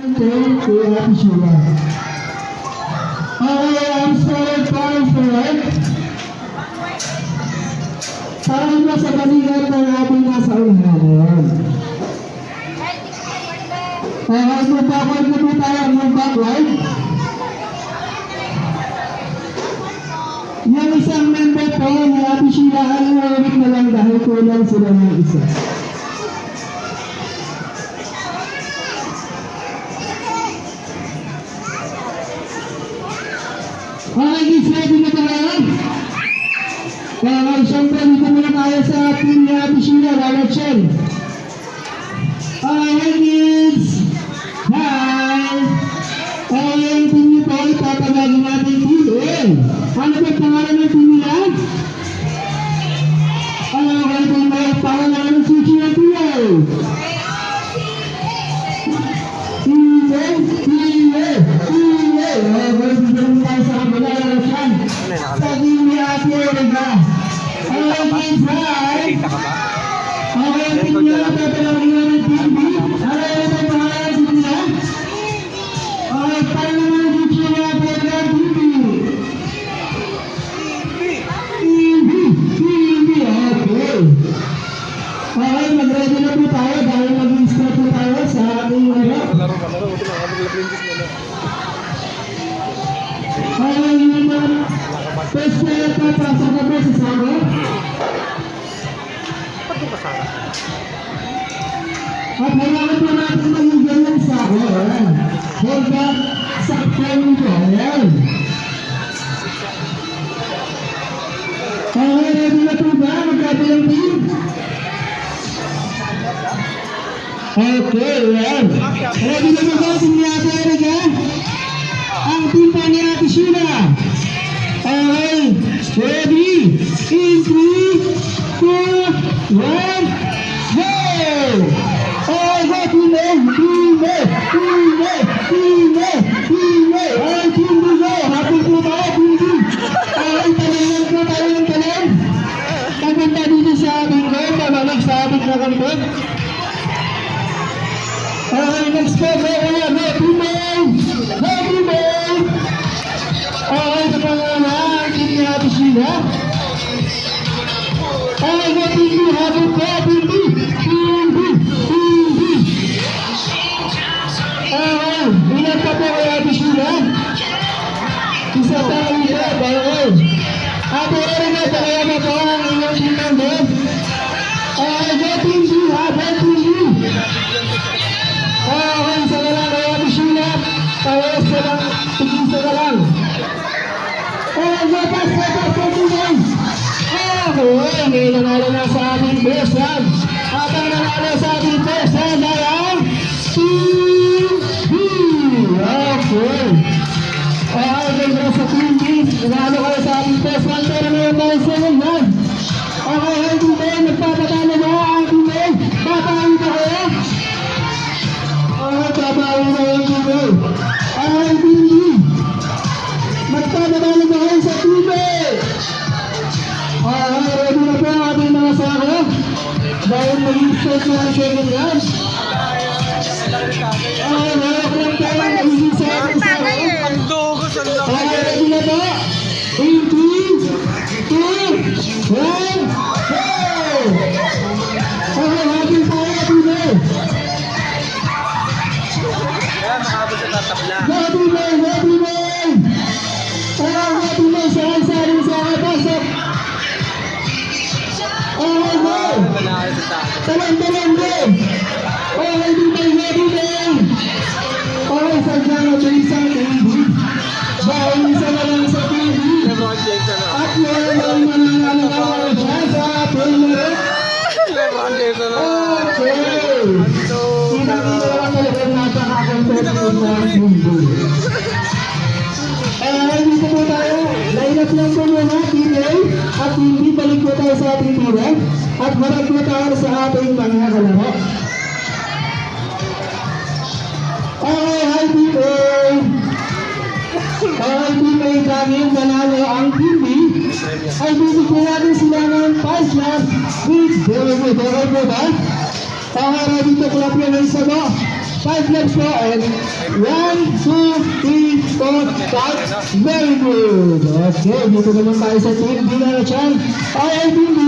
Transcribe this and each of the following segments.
You, Ate Sheila. Okay, I'm sorry, time for it. Para na sa balikat ng ating nasa unahan ngayon. Okay, move backward na po tayo, move backward. Yung isang member po ni Ate Sheila ay ulit na lang dahil kulang sila ng isa. Team ni okay. Okay, mag-ready na po tayo na. Pa, na pa sana? At kailangan po natin maging ganyan sa akin. Hold back sa phone ko. Ayan. Okay, ready na po ba? Magkabilang team? Okay, ayan. Ready na po ba Ate Erika? Ang team pa ni Ate Sheila. Okay, ready? In 3, 2, 1, go! Oh, go team A, team A, team A, team A, team A. Okay, team B, go. Habol po tayo, team talon po tayo ng talon. Papunta dito sa ating goal, pabalik sa ating kakampi. Okay, next po, go, go, go, team A. Go, team A. Okay, sa pangalan, team ni Ate Sheila. Okay, go, team B, habol nanalo na sa ating best round. At ang nanalo sa ating best round ay ang B. Okay. Okay, congrats sa Team B. Nanalo kayo sa ating best round. Pero meron tayo second round. Okay, hey, Team A, nagpapatalo ba ang Team A? Papahin ba kayo? Okay, papahin ba kayo, Team A? Okay, Team B. Magpapatalo ba kayo sa A? Okay, ready na mga sako. Dahil mag-start na ang second round. Okay, hawak lang tayo ang magiging second sako. Ang dugo sa laki. Okay, ready na? In 3, 2, 1, Sa. Talon, talon, go! Okay, dito, go, dito! Okay, sa Jano, Teresa, TV. Bawal isa na lang sa TV. At meron lang mananalo na ako dyan sa. Lebron James ano? Okay! So, Kita-kita lang talaga napaka-competitive na mundo. Eh, dito po tayo. Line up lang po muna, A at Team Po tayo sa ating tira. At harap po tayo sa ating mga kalaro. Okay, hi Team A! Okay, Team A dahil nanalo ang B, ay bibigyan natin sila ng 5 slots with David. Okay po ba? Okay, ready to clap your hands ako. Five legs po and one, two, five. Very good. Okay, dito naman tayo sa team B na. Okay, team B.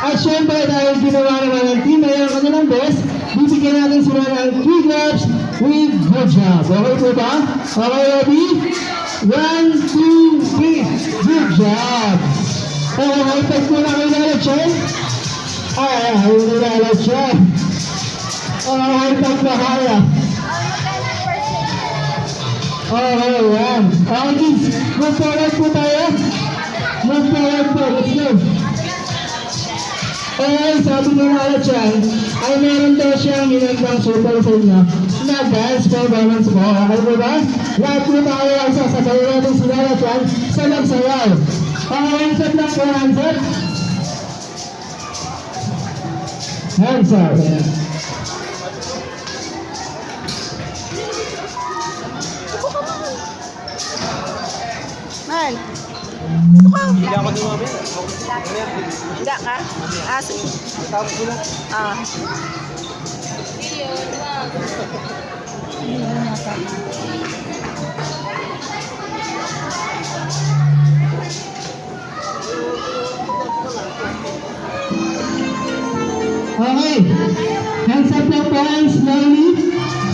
At syempre, dahil ginawa naman ng team na yung kanilang best, bibigyan natin sila ng 3 gloves with good job. Okay po ba? Okay, ready? One, two, three. Good job. Okay, high five po na kayo na Chen. Ay, ay, na Chen. Okay, high five. Okay, yan. Okay, kids, move forward po tayo. Move forward po, let's go. Eh, sabi ni Nala Chan, ay meron daw siyang ginagawang super sa inyo na dance performance mo. Okay po ba? Lahat po tayo ay sasabay natin si Nala Chan sa nagsayaw. Okay, hands up lang po, hands up. Hands up. Ayan. Man. Hindi ako dumami. Hindi ka? Ah, sige. Tapos ko lang. Ah. Okay. Hands up lang po, slowly.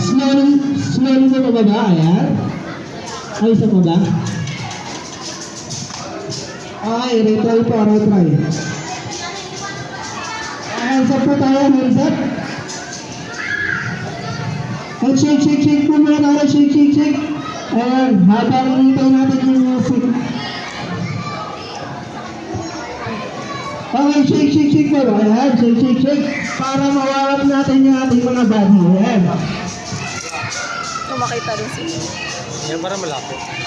Slowly, slowly na bababa. Ayan. Ay, isa pa ba? Okay, retry po, retry. Hands up po tayo, hands up. And shake, shake, shake po muna tayo, shake, shake, shake. Ayan, habang hinintay natin yung music. Okay, shake, shake, shake po. Ayan, shake, shake, shake. Para mawarap natin yung ating mga body. Ayan. Kung makita rin sila. Yan para malapit.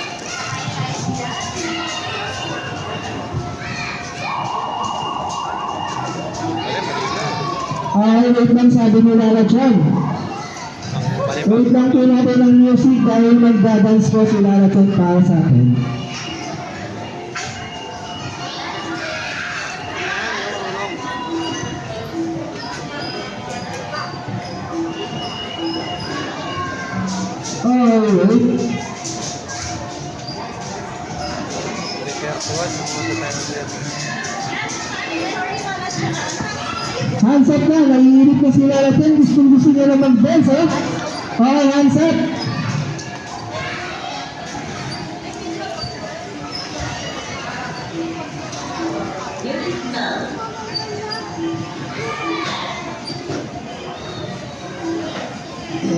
Okay, wait lang sabi ni Lala Chan. Wait lang po natin ang music dahil magdadance po si Lala Chan para sa atin. Alright. Hands up na, nanginginig na si Lala Chan. Gusto niya na mag-dance, oh. Okay, hands up.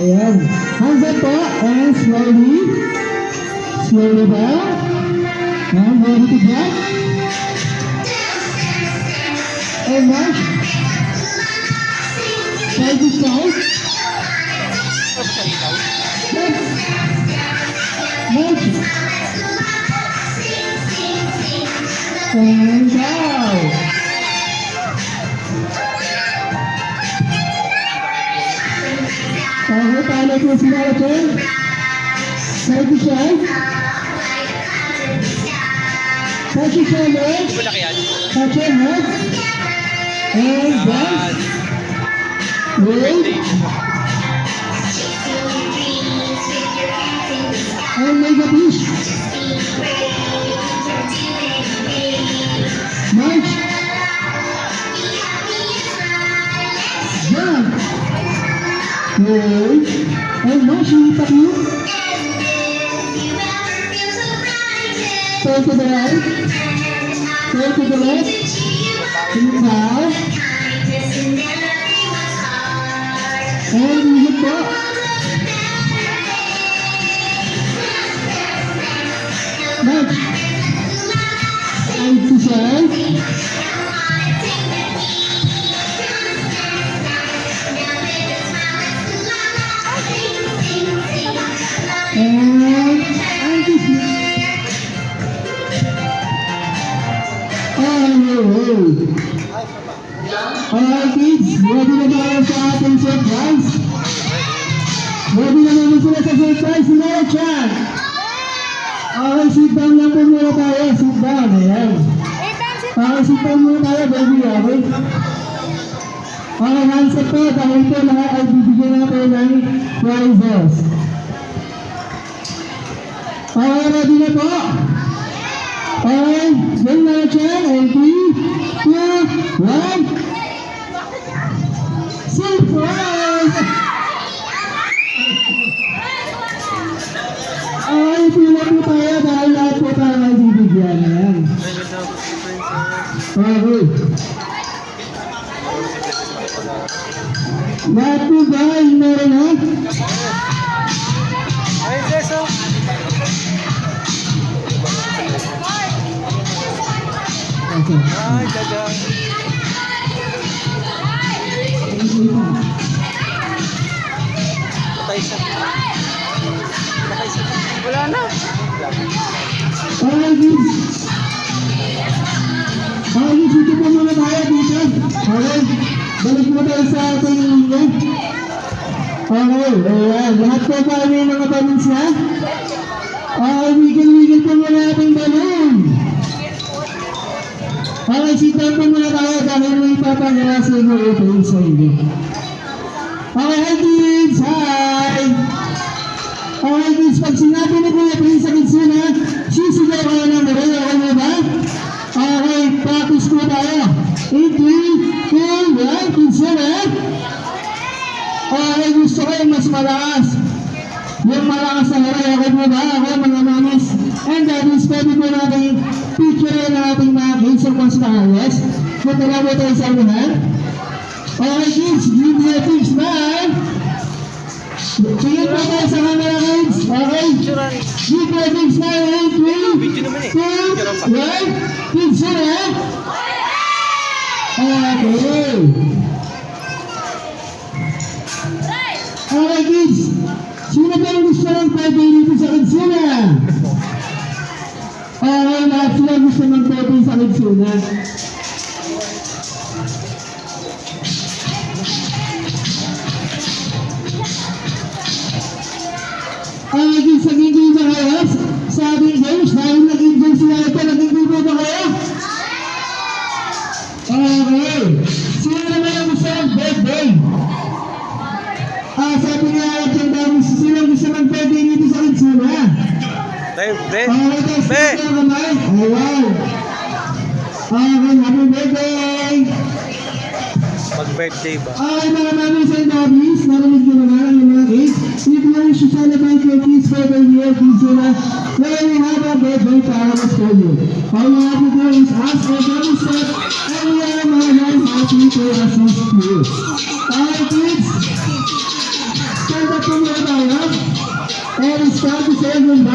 Ayan. Hands up po. And slowly. Slowly down. And ready to jump. And march. Side to side. Yes. March. And down. Okay, paano po si Mara Chen? Side to side. Touch your shoulders. Malaki yan. Touch your head. And dance. Wait. And make a push. March. Jump. Wait. And march, lipat mo. Turn March. Side to side. And anti Alright. Alright kids, ready na tayo sa ating surprise? Ready na naman sila sa surprise ni Mara Okay, sit down lang po muna tayo. Sit down, ayan. Okay, sit down muna tayo, baby, okay? Okay, hands up po. Dahil po lahat ay bibigyan natin ng prizes. Okay, ready na po? Okay, game na na dyan. And 3, 2, 1. Okay. Ay, daga. Patay siya. Patay siya. Wala na. Kids. Okay, kids, dito po muna tayo dito. Okay. Balik mo tayo sa ating linya. Okay, ayan. Lahat po may mga na? Okay, wiggle-wiggle po muna ating balloon. Down po muna tayo dahil may papagawa sa inyo open sa inyo. Okay, hi! Hi! Okay kids, pag sinabi na po natin sa kids yun ha, sisigaw kayo ng maray, okay mo ba? Okay, practice po tayo. In 3, 2, 1, kids yun ha? Okay, gusto ko yung mas malakas. Yung malakas na maray, okay mo ba? Okay mga mamas. And daddies, pwede po natin picture na ating mga kids ang mas maayos. Matala mo tayo sa unahan. Okay kids, give me a big smile. Tingin po tayo sa camera kids. Okay? Give me a eh. two, Video lang pa. one. Kids, yun ha? Okay. Okay kids. Sino ba ang gusto ng dito sa Kidsuna? Okay, lahat sila gusto ng birthday sa Kidsuna. Ang naging sa hindi ba kayo sa ating games dahil nag-enjoy sila ito, Be, be. Okay, guys, Be. sino ang kamay? Ayan. Okay, happy birthday! Mag-birthday ba? Ay, mga mami sa daddies, narinig nyo naman ang mga kids. If you wish to celebrate your kids' birthday here, kids na, then we have a birthday flowers for you. All you have to do is ask for daddy step, and we are more than happy to assist you.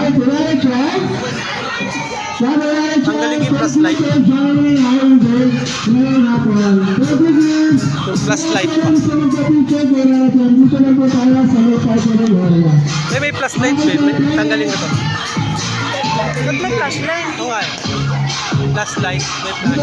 Thank you, kids. Yung plus light pa. Eh, may plus light, be. May- Tanggalin ko to. Ba't may flashlight? Oo nga. eh. Plus light. May Ito